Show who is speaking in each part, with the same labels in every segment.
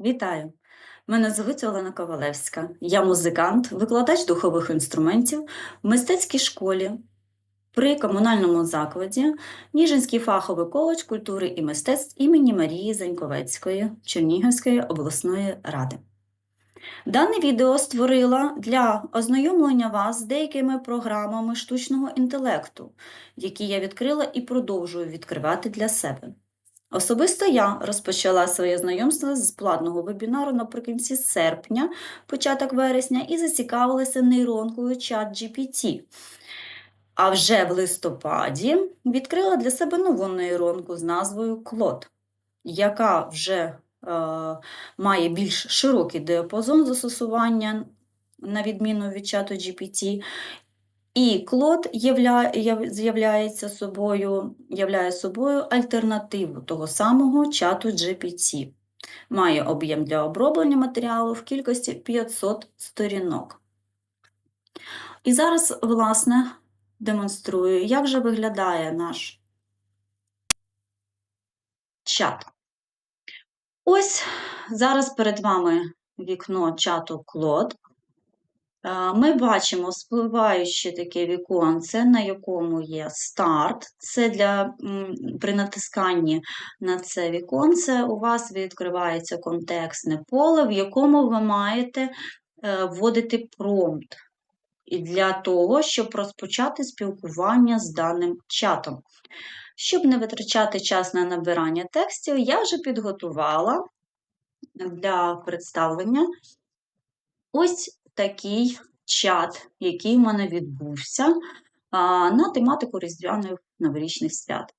Speaker 1: Вітаю! Мене звуть Олена Ковалевська. Я музикант, викладач духових інструментів в мистецькій школі при комунальному закладі Ніжинський фаховий коледж культури і мистецтв імені Марії Заньковецької Чернігівської обласної ради. Дане відео створила для ознайомлення вас з деякими програмами штучного інтелекту, які я відкрила і продовжую відкривати для себе. Особисто я розпочала своє знайомство з платного вебінару наприкінці серпня, початок вересня, і зацікавилася нейронкою ChatGPT. А вже в листопаді відкрила для себе нову нейронку з назвою Клод, яка вже е, має більш широкий діапазон застосування, на відміну від чату GPT, і клод явля... з'являється собою, являє собою альтернативу того самого чату GPT. Має об'єм для оброблення матеріалу в кількості 500 сторінок. І зараз, власне, демонструю, як же виглядає наш чат. Ось зараз перед вами вікно чату Клод. Е, Ми бачимо спливаюче таке віконце, на якому є старт. Це для при натисканні на це віконце у вас відкривається контекстне поле, в якому ви маєте е, вводити промпт для того, щоб розпочати спілкування з даним чатом. Щоб не витрачати час на набирання текстів, я вже підготувала для представлення ось такий чат, який в мене відбувся на тематику Різдвяних новорічних свят.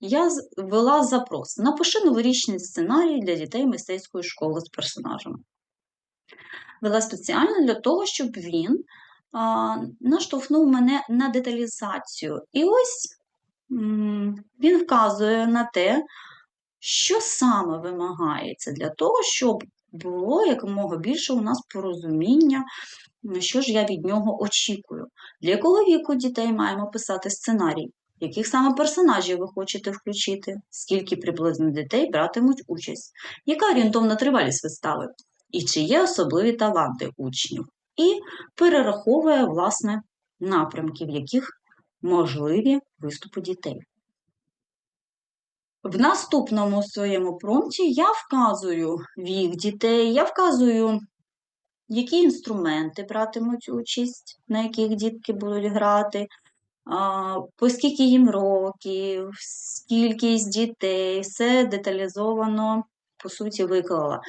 Speaker 1: Я ввела запрос. Напиши новорічний сценарій для дітей мистецької школи з персонажами. Вела спеціально для того, щоб він а, наштовхнув мене на деталізацію. І ось м, він вказує на те, що саме вимагається для того, щоб було якомога більше у нас порозуміння, що ж я від нього очікую. Для якого віку дітей маємо писати сценарій? Яких саме персонажів ви хочете включити? Скільки приблизно дітей братимуть участь? Яка орієнтовна тривалість вистави? І чи є особливі таланти учнів? І перераховує, власне, напрямки, в яких можливі виступи дітей. В наступному своєму промпті я вказую вік дітей, я вказую, які інструменти братимуть участь, на яких дітки будуть грати, по скільки їм років, кількість дітей, все деталізовано, по суті, виклала.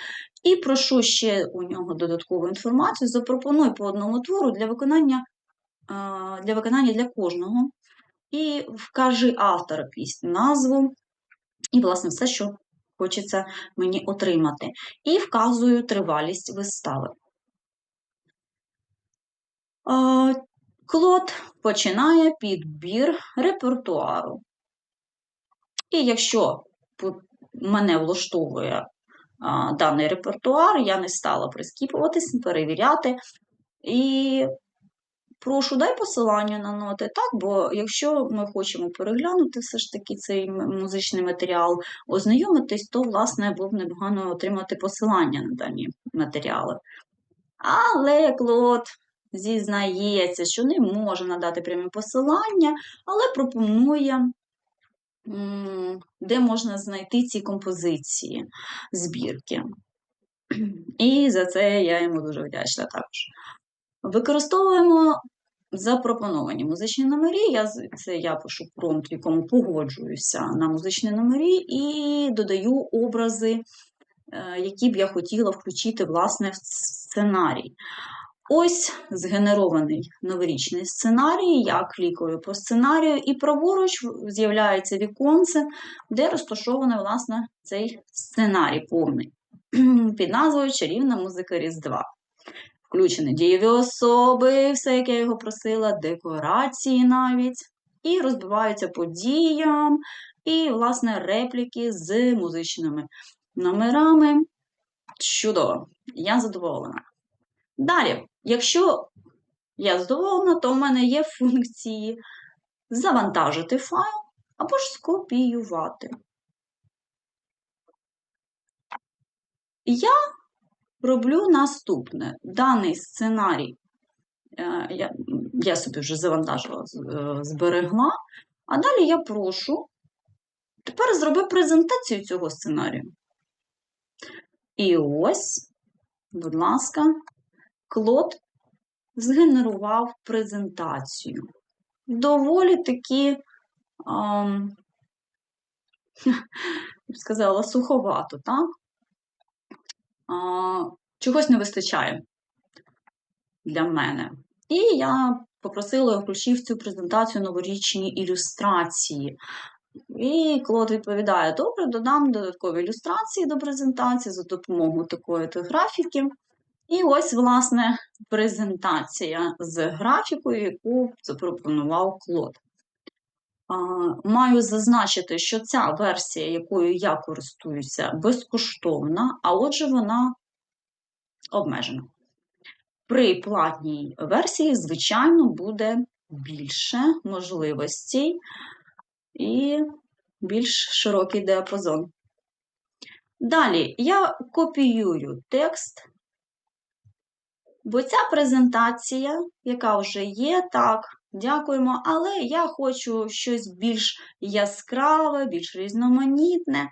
Speaker 1: І прошу ще у нього додаткову інформацію, запропоную по одному твору для виконання, для виконання для кожного. І вкажи автора пісні, назву, і, власне, все, що хочеться мені отримати. І вказую тривалість вистави. Клод починає підбір репертуару. І якщо мене влаштовує даний репертуар, я не стала прискіпуватись, перевіряти. І прошу, дай посилання на ноти, так, бо якщо ми хочемо переглянути все ж таки цей музичний матеріал, ознайомитись, то, власне, було б непогано отримати посилання на дані матеріали. Але Клод зізнається, що не може надати прямі посилання, але пропонує, де можна знайти ці композиції збірки. І за це я йому дуже вдячна також. Використовуємо запропоновані музичні номері. Я, це я пишу промпт, в якому погоджуюся на музичні номері, і додаю образи, е, які б я хотіла включити власне в сценарій. Ось згенерований новорічний сценарій. Я клікаю по сценарію, і праворуч з'являється віконце, де розташований власне цей сценарій повний під назвою Чарівна музика Різдва. Включені дієві особи, все, як я його просила, декорації навіть, і розбиваються подіям, і, власне, репліки з музичними номерами. Чудово, я задоволена. Далі, якщо я задоволена, то в мене є функції завантажити файл або ж скопіювати. я роблю наступне. Даний сценарій е, я, я собі вже завантажила, е, зберегла, а далі я прошу, тепер зроби презентацію цього сценарію. І ось, будь ласка, Клод згенерував презентацію. Доволі таки, ем, сказала, суховато, так? Чогось не вистачає для мене. І я попросила включив цю презентацію новорічні ілюстрації. І Клод відповідає: добре, додам додаткові ілюстрації до презентації за допомогою такої графіки. І ось, власне, презентація з графікою, яку запропонував Клод. Маю зазначити, що ця версія, якою я користуюся, безкоштовна, а отже, вона обмежена. При платній версії, звичайно, буде більше можливостей і більш широкий діапазон. Далі я копіюю текст, бо ця презентація, яка вже є, так, дякуємо, але я хочу щось більш яскраве, більш різноманітне.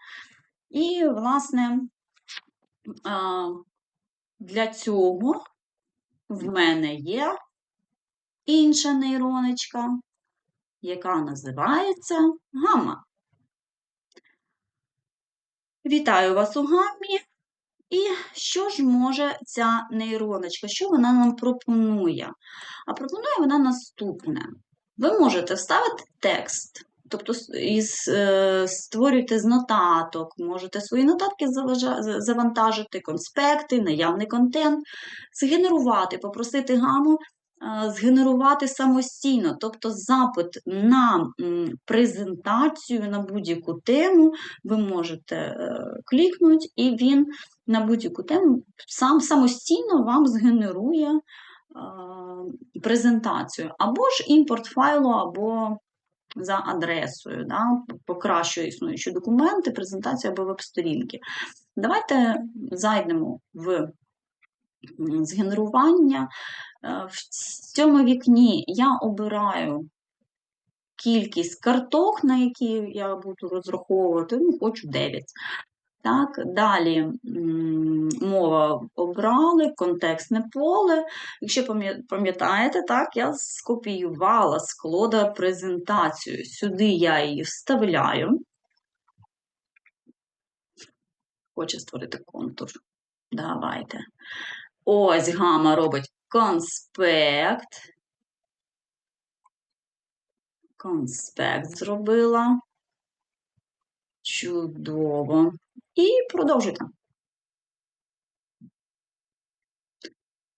Speaker 1: І, власне, для цього в мене є інша нейроночка, яка називається гамма. Вітаю вас у гаммі. І що ж може ця нейроночка? Що вона нам пропонує? А пропонує вона наступне. Ви можете вставити текст, тобто із, е, створюєте з нотаток, можете свої нотатки завантажити, конспекти, наявний контент, згенерувати, попросити гаму згенерувати самостійно, тобто запит на презентацію на будь-яку тему, ви можете е, клікнути, і він на будь-яку тему сам самостійно вам згенерує презентацію, або ж імпорт файлу, або за адресою, да, покращує існуючі документи, презентацію або веб-сторінки. Давайте зайдемо в згенерування. Е, в цьому вікні я обираю кількість карток, на які я буду розраховувати, ну, хочу 9. Так, Далі мова обрали, контекстне поле. Якщо пам'ятаєте, так, я скопіювала з клода презентацію. Сюди я її вставляю. Хочу створити контур. Давайте. Ось гама робить конспект. Конспект зробила. Чудово. І продовжуйте.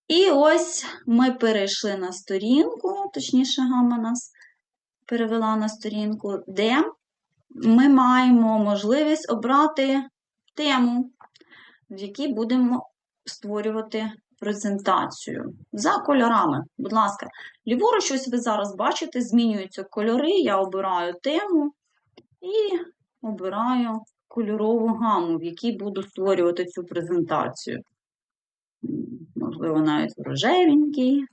Speaker 1: І ось ми перейшли на сторінку, точніше, гама нас перевела на сторінку, де ми маємо можливість обрати тему, в якій будемо створювати презентацію за кольорами. Будь ласка, ліворуч, ось ви зараз бачите, змінюються кольори, я обираю тему і обираю кольорову гаму, в якій буду створювати цю презентацію. Можливо, навіть рожевенький.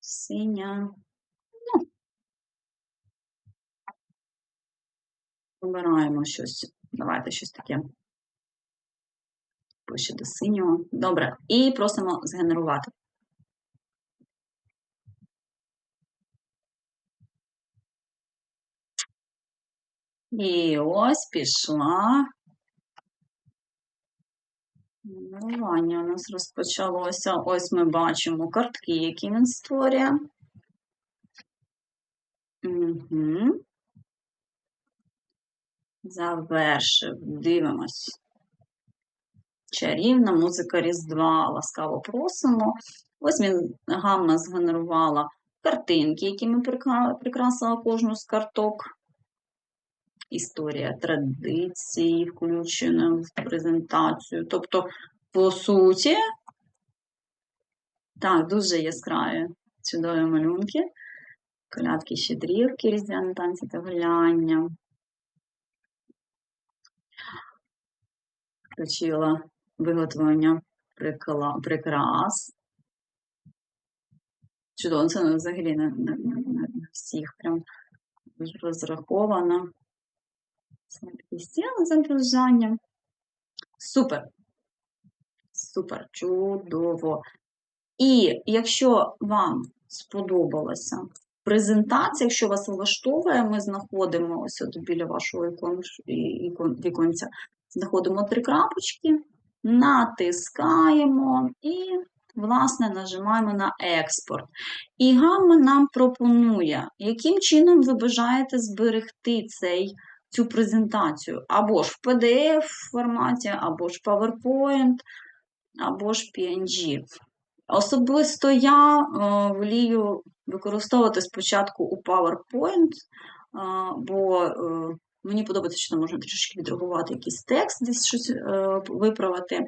Speaker 1: Синя. Ну, обираємо щось. Давайте щось таке ближче до синього. Добре. І просимо згенерувати. І ось пішла. Генерування у нас розпочалося. Ось ми бачимо картки, які він створює. Угу. Завершив. Дивимось. Чарівна музика Різдва. Ласкаво просимо. Ось він гамма згенерувала картинки, які ми прикрасила кожну з карток. Історія традиції включена в презентацію. Тобто, по суті, так, дуже яскраві чудові малюнки, колядки щедрівки, різдвяні танці та гуляння. включила виготовлення прикрас. Чудово, це ну, взагалі не, не на всіх прям розраховано. Такі за. Супер. Супер, чудово. І якщо вам сподобалася презентація, якщо вас влаштовує, ми знаходимо ось от біля вашого ікон, ікон, віконця, знаходимо три крапочки, натискаємо і, власне, нажимаємо на експорт. І гамма нам пропонує, яким чином ви бажаєте зберегти цей, цю презентацію. Або ж в PDF форматі, або ж PowerPoint, або ж PNG. Особисто я е, волію використовувати спочатку у PowerPoint, е, бо е, мені подобається, що там можна трішки відреагувати якийсь текст, десь щось е, виправити.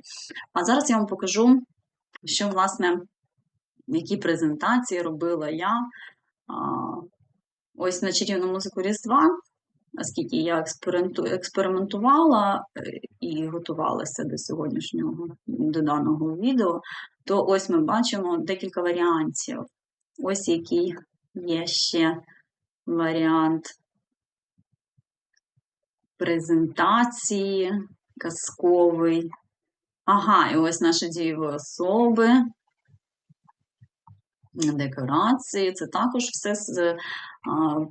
Speaker 1: А зараз я вам покажу, що, власне, які презентації робила я ось на чарівну музику Різдва, оскільки я експериментувала е, і готувалася до сьогоднішнього до даного відео, то ось ми бачимо декілька варіантів. Ось який є ще варіант презентації казковий. Ага, і ось наші дієві особи, декорації. Це також все з а,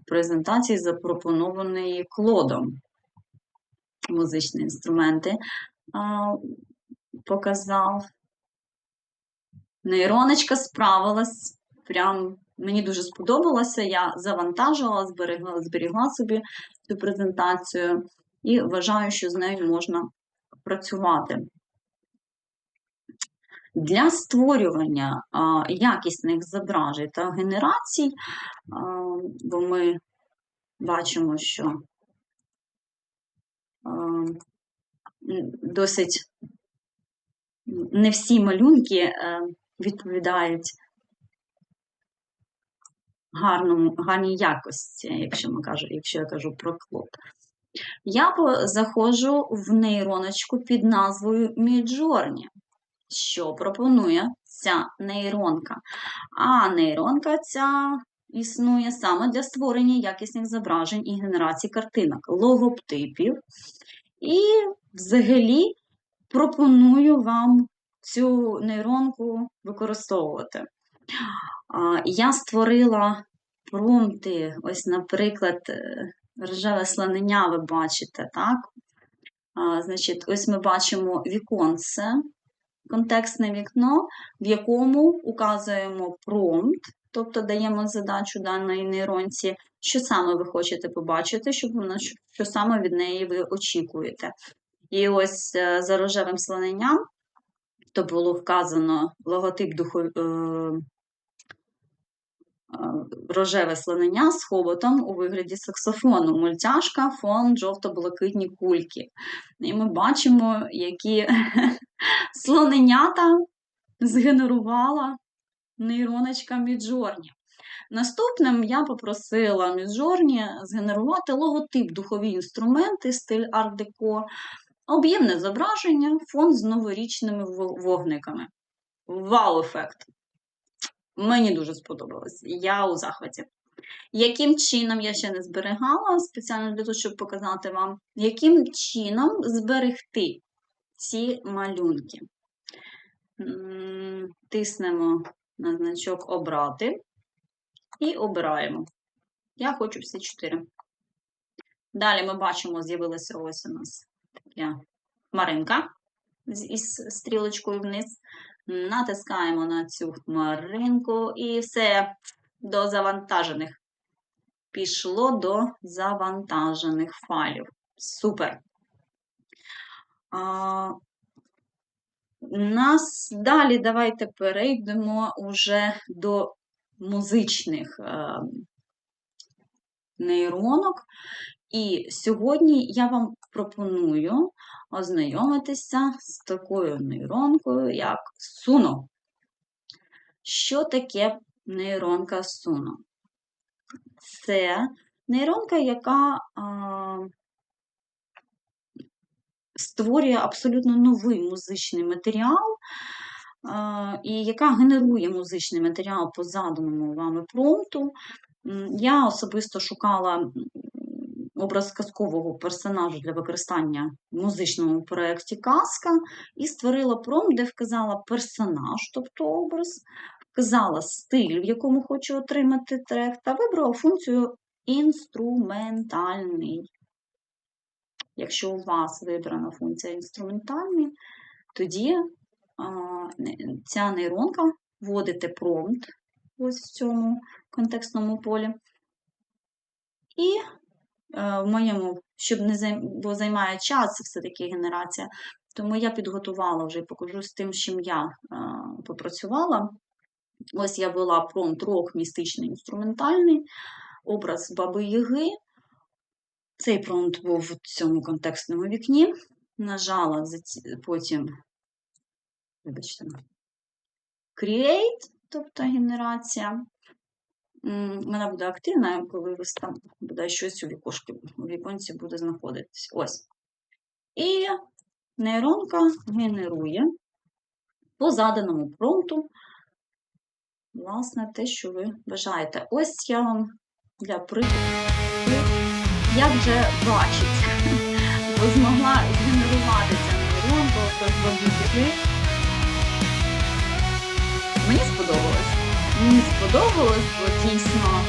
Speaker 1: презентації, запропонованої клодом. Музичні інструменти показав. Нейроночка справилась. Прям мені дуже сподобалося. Я завантажила, зберегла, зберігла собі цю презентацію і вважаю, що з нею можна працювати. Для створювання а, якісних зображень та генерацій, а, бо ми бачимо, що а, досить не всі малюнки е, відповідають гарному, гарній якості, якщо, ми кажу, якщо я кажу про клод. Я заходжу в нейроночку під назвою Midjourney. Що пропонує ця нейронка? А нейронка ця існує саме для створення якісних зображень і генерації картинок, логотипів. І взагалі пропоную вам цю нейронку використовувати. Я створила промпти, ось, наприклад, е, рожеве слонення, ви бачите, так? А, Значить, ось ми бачимо віконце, контекстне вікно, в якому указуємо промпт, тобто даємо задачу даної нейронці, що саме ви хочете побачити, щоб вона, що саме від неї ви очікуєте. І ось е, за рожевим слоненням, то було вказано логотип духу, е, е, рожеве слонення з хоботом у вигляді саксофону, мультяшка, фон, жовто-блакитні кульки. І ми бачимо, які слоненята згенерувала нейроночка Міджорні. Наступним я попросила Міджорні згенерувати логотип духові інструменти, стиль арт-деко, об'ємне зображення, фон з новорічними вогниками. Вау-ефект! Мені дуже сподобалось. Я у захваті. Яким чином я ще не зберігала, спеціально для того, щоб показати вам, яким чином зберегти ці малюнки. Тиснемо на значок Обрати і обираємо. Я хочу всі чотири. Далі ми бачимо, з'явилася ось у нас така хмаринка з- із стрілочкою вниз. Натискаємо на цю хмаринку і все до завантажених. Пішло до завантажених файлів. Супер. А, нас далі давайте перейдемо уже до музичних е, нейронок. І сьогодні я вам пропоную ознайомитися з такою нейронкою, як Суно. Що таке нейронка Суно? Це нейронка, яка а, створює абсолютно новий музичний матеріал, і яка генерує музичний матеріал по заданому вами промпту. Я особисто шукала образ казкового персонажа для використання в музичному проєкті Казка і створила промпт, де вказала персонаж, тобто образ, вказала стиль, в якому хочу отримати трек, та вибрала функцію інструментальний. Якщо у вас вибрана функція інструментальний, тоді а, ця нейронка вводите промпт ось в цьому контекстному полі. І в моєму, щоб не займ, бо займає час все-таки генерація, тому я підготувала вже і покажу з тим, з чим я е, попрацювала. Ось я ввела промпт рок містичний інструментальний, образ Баби Яги. Цей промпт був в цьому контекстному вікні. Нажала потім, вибачте, Create, тобто генерація. Вона буде активна, коли ви там буде щось у вікошки, у віконці буде знаходитись. Ось. І нейронка генерує по заданому промпту, власне, те, що ви бажаєте. Ось я вам для прикладу, як же бачить, змогла згенерувати ця нейронка, ось Мені сподобалось, бо дійсно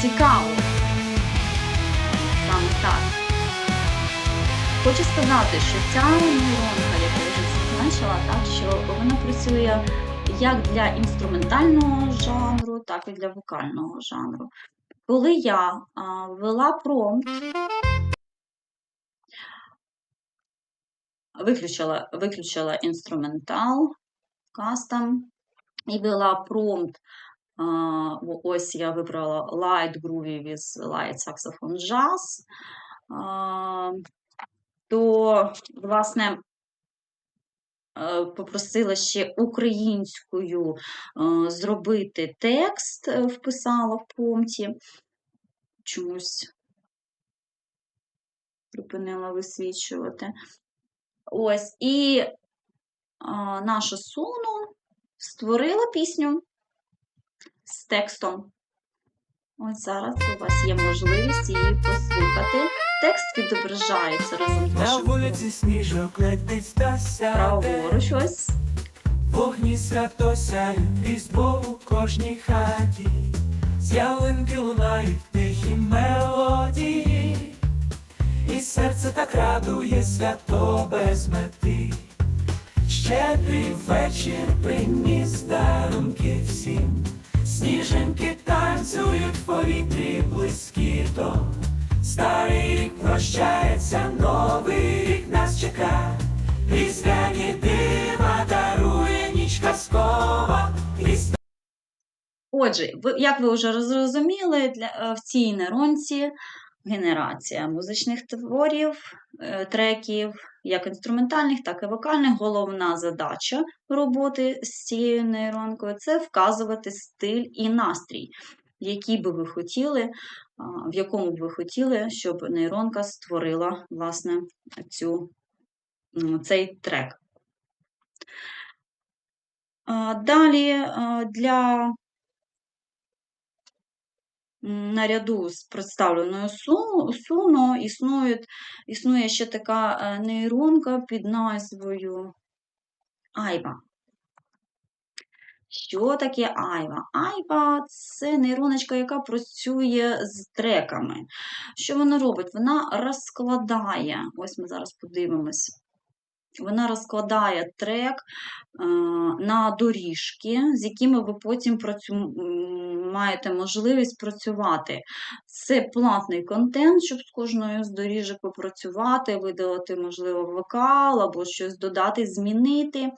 Speaker 1: цікаво. Саме так. Хочу сказати, що ця нейронка, яку я вже зазначила, так, що вона працює як для інструментального жанру, так і для вокального жанру. Коли я а, ввела промпт, виключила, виключила інструментал, кастом і ввела промпт. Ось я вибрала Light Groovy with Light Saxophone Jazz. То, власне, попросила ще українською зробити текст, е, вписала в промпті. Чомусь припинила висвічувати. Ось, і наша Суну створила пісню з текстом. Ось зараз у вас є можливість її послухати. Текст відображається разом з
Speaker 2: На вулиці сніжок летить стася,
Speaker 1: праворуч. Ось.
Speaker 2: вогні свято сяють різдво у кожній хаті, з ялинки лунають тихі мелодії, і серце так радує свято без мети. Щедрий вечір приніс дарунки всім, сніжинки танцюють в повітрі блискіто. Старий рік прощається, новий рік нас чека. Різдвяні дива дарує ніч казкова.
Speaker 1: Отже, як ви вже зрозуміли, для, е, в цій нейронці генерація музичних творів, е, треків, як інструментальних, так і вокальних. Головна задача роботи з цією нейронкою це вказувати стиль і настрій, який би ви хотіли, в якому б ви хотіли, щоб нейронка створила власне цю, цей трек. Далі для наряду з представленою су- суно існує, існує ще така е, нейронка під назвою Айва. Що таке Айва? Айва це нейроночка, яка працює з треками. Що вона робить? Вона розкладає, ось ми зараз подивимось. Вона розкладає трек е, на доріжки, з якими ви потім працю... маєте можливість працювати. Це платний контент, щоб з кожною з доріжок попрацювати, видалити, можливо, вокал або щось додати, змінити.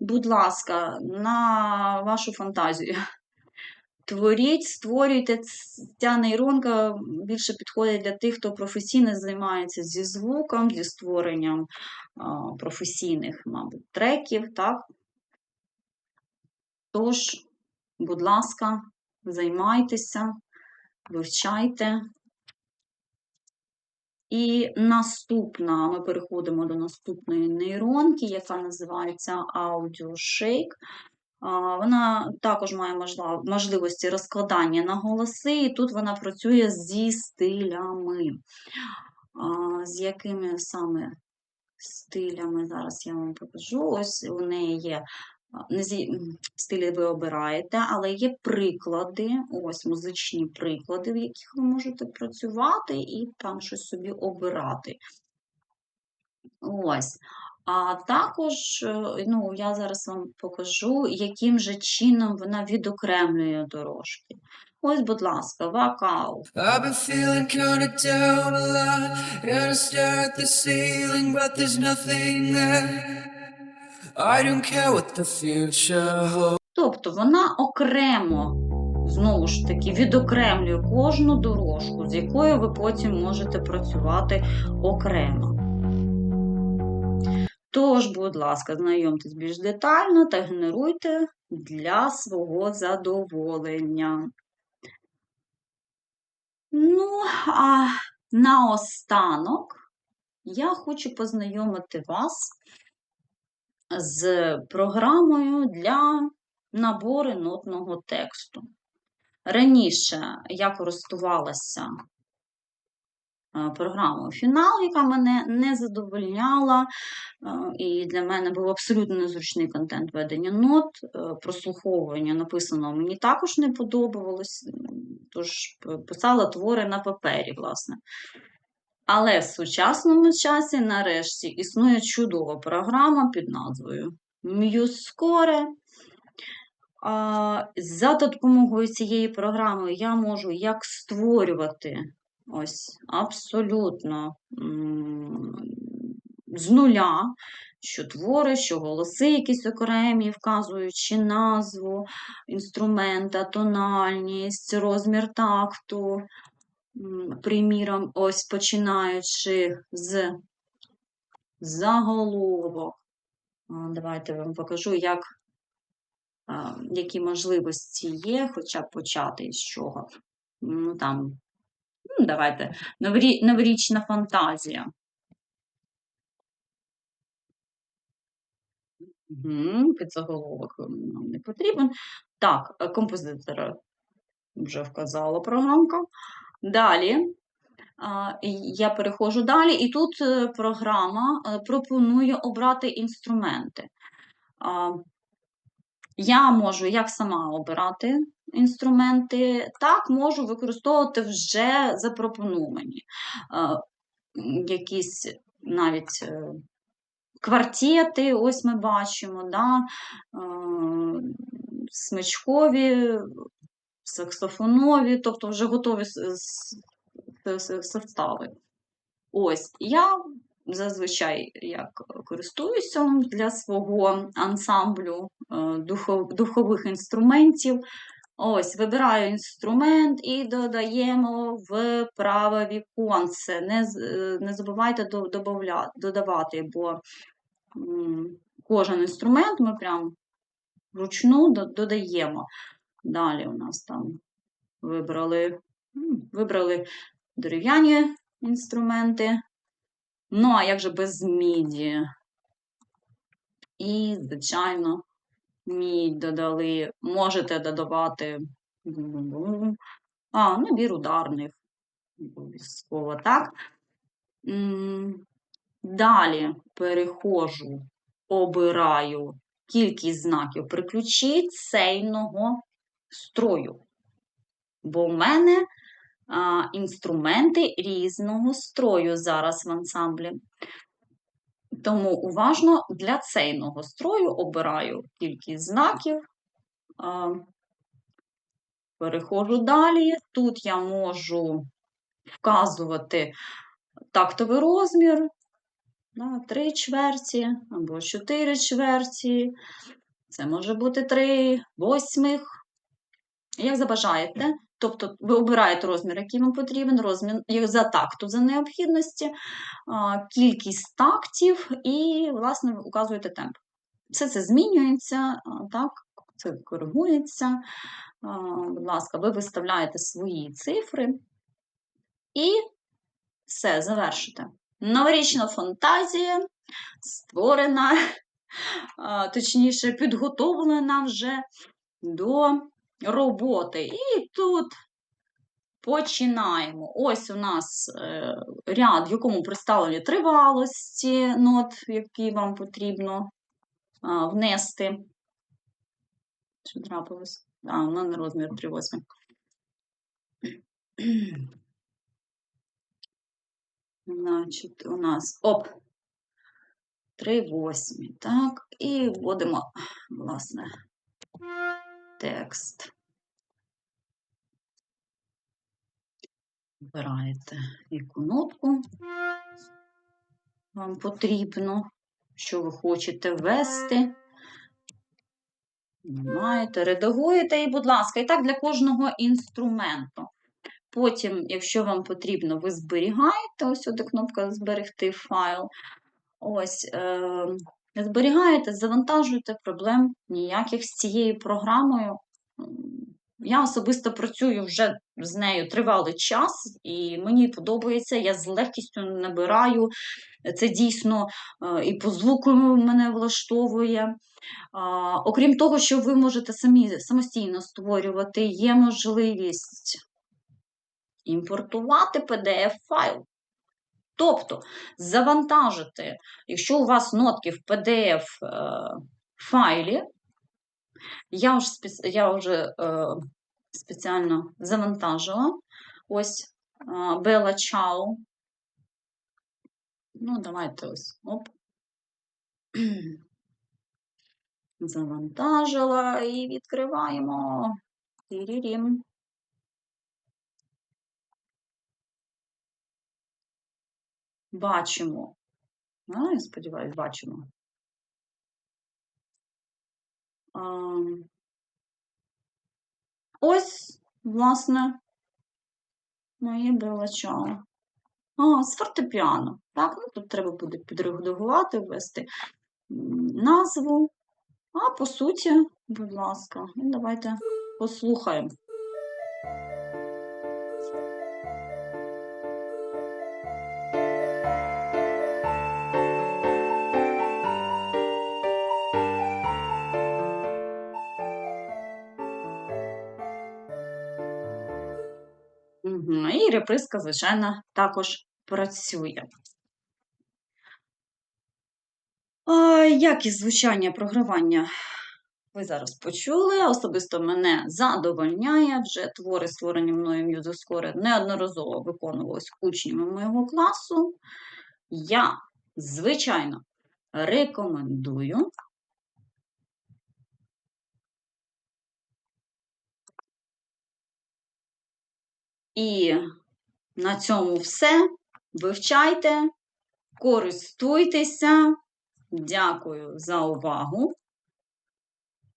Speaker 1: Будь ласка, на вашу фантазію. Творіть, створюйте. Ця нейронка більше підходить для тих, хто професійно займається зі звуком, зі створенням професійних, мабуть, треків, так? Тож, будь ласка, займайтеся, вивчайте І наступна, ми переходимо до наступної нейронки, яка називається AudioShake. Вона також має можливості розкладання на голоси, і тут вона працює зі стилями. З якими саме стилями зараз я вам покажу. Ось у неї є стилі ви обираєте, але є приклади, ось музичні приклади, в яких ви можете працювати і там щось собі обирати. Ось. А також, е, ну, я зараз вам покажу, яким же чином вона відокремлює дорожки. Ось, будь ласка, вокал.
Speaker 2: I've been feeling kinda down a lot. And stare at the ceiling, but there's nothing there. I don't care what the future holds.
Speaker 1: Тобто вона окремо, знову ж таки, відокремлює кожну дорожку, з якою ви потім можете працювати окремо. Тож, будь ласка, знайомтесь більш детально та генеруйте для свого задоволення. Ну, а наостанок я хочу познайомити вас з програмою для набору нотного тексту. Раніше я користувалася е, програмою Фінал, яка мене не задовольняла, е, і для мене був абсолютно незручний контент ведення нот. е, Прослуховування написаного мені також не подобалось, тож писала твори на папері, власне. Але в сучасному часі, нарешті, існує чудова програма під назвою. А, За допомогою цієї програми я можу як створювати ось абсолютно з нуля, що твори, що голоси якісь окремі, вказуючи назву інструмента, тональність, розмір такту. Приміром, ось починаючи з заголовок. Давайте вам покажу, як, які можливості є, хоча б почати з чого. Ну, там, ну, давайте, новорі- новорічна фантазія. Угу, підзаголовок нам не потрібен. Так, е, композитора вже вказала програмка. Далі я переходжу далі, і тут е, програма е, пропонує обрати інструменти. Я можу як сама обирати інструменти, так можу використовувати вже запропоновані. А, Якісь навіть е, квартети, ось ми бачимо, да? е, смичкові, саксофонові, тобто вже готові состави. Ось, я зазвичай як користуюся для свого ансамблю е, духових інструментів. Ось, вибираю інструмент і додаємо в праве віконце. Не, е, не забувайте до- додавати, бо кожен інструмент ми прям вручну додаємо. Далі у нас там вибрали, вибрали дерев'яні інструменти. Ну, а як же без міді? І, звичайно, мідь додали. Можете додавати а, набір ударних. Обов'язково так. Далі переходжу, обираю кількість знаків при ключі цейного строю. Бо в мене а, інструменти різного строю зараз в ансамблі. Тому уважно для цейного строю обираю кількість знаків. Переходжу далі. Тут я можу вказувати тактовий розмір, да, 3 чверті або 4 чверті. Це може бути 3 восьмих. Як забажаєте. Тобто ви обираєте розмір, який вам потрібен, розмір за такту за необхідності, кількість тактів і, власне, указуєте темп. Все це змінюється, так, це коригується. Будь ласка, ви виставляєте свої цифри і Все, завершите. Новорічна фантазія створена, точніше, підготовлена вже до роботи. І тут починаємо. Ось у нас е, ряд, в якому представлені тривалості нот, які вам потрібно внести. Що трапилось? А, у мене розмір 3,8. Значить, у нас оп. 3,8. Так, і вводимо, власне, текст. Вибираєте яку нотку вам потрібно, що ви хочете ввести. Маєте, редагуєте і, будь ласка, і так для кожного інструменту. Потім, якщо вам потрібно, ви зберігаєте, ось сюди кнопка Зберегти файл. Ось, е, зберігаєте, завантажуєте проблем ніяких з цією програмою. Я особисто працюю вже з нею тривалий час, і мені подобається, я з легкістю набираю. Це дійсно е, і по звуку мене влаштовує. Окрім того, що ви можете самі самостійно створювати, є можливість імпортувати PDF-файл. Тобто завантажити, якщо у вас нотки в PDF-файлі, я вже, я вже е, спеціально завантажила ось е, Bella Ciao. Ну, давайте ось. Оп. Завантажила і відкриваємо. Тірірім. Бачимо. А, я сподіваюся, бачимо. А, ось, власне, моє белачало. А, з фортепіано. Так, ну тут треба буде підредагувати, ввести назву. А по суті, будь ласка, і давайте послухаємо. Мгм. Реприска, звичайно, також працює. Якість звучання програвання ви зараз почули. Особисто мене задовольняє. Вже твори, створені мною MuseScore, неодноразово виконувались учнями моєго класу. Я, звичайно, рекомендую. І на цьому все. Вивчайте, користуйтеся. Дякую за увагу.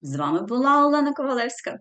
Speaker 1: З вами була Олена Ковалевська.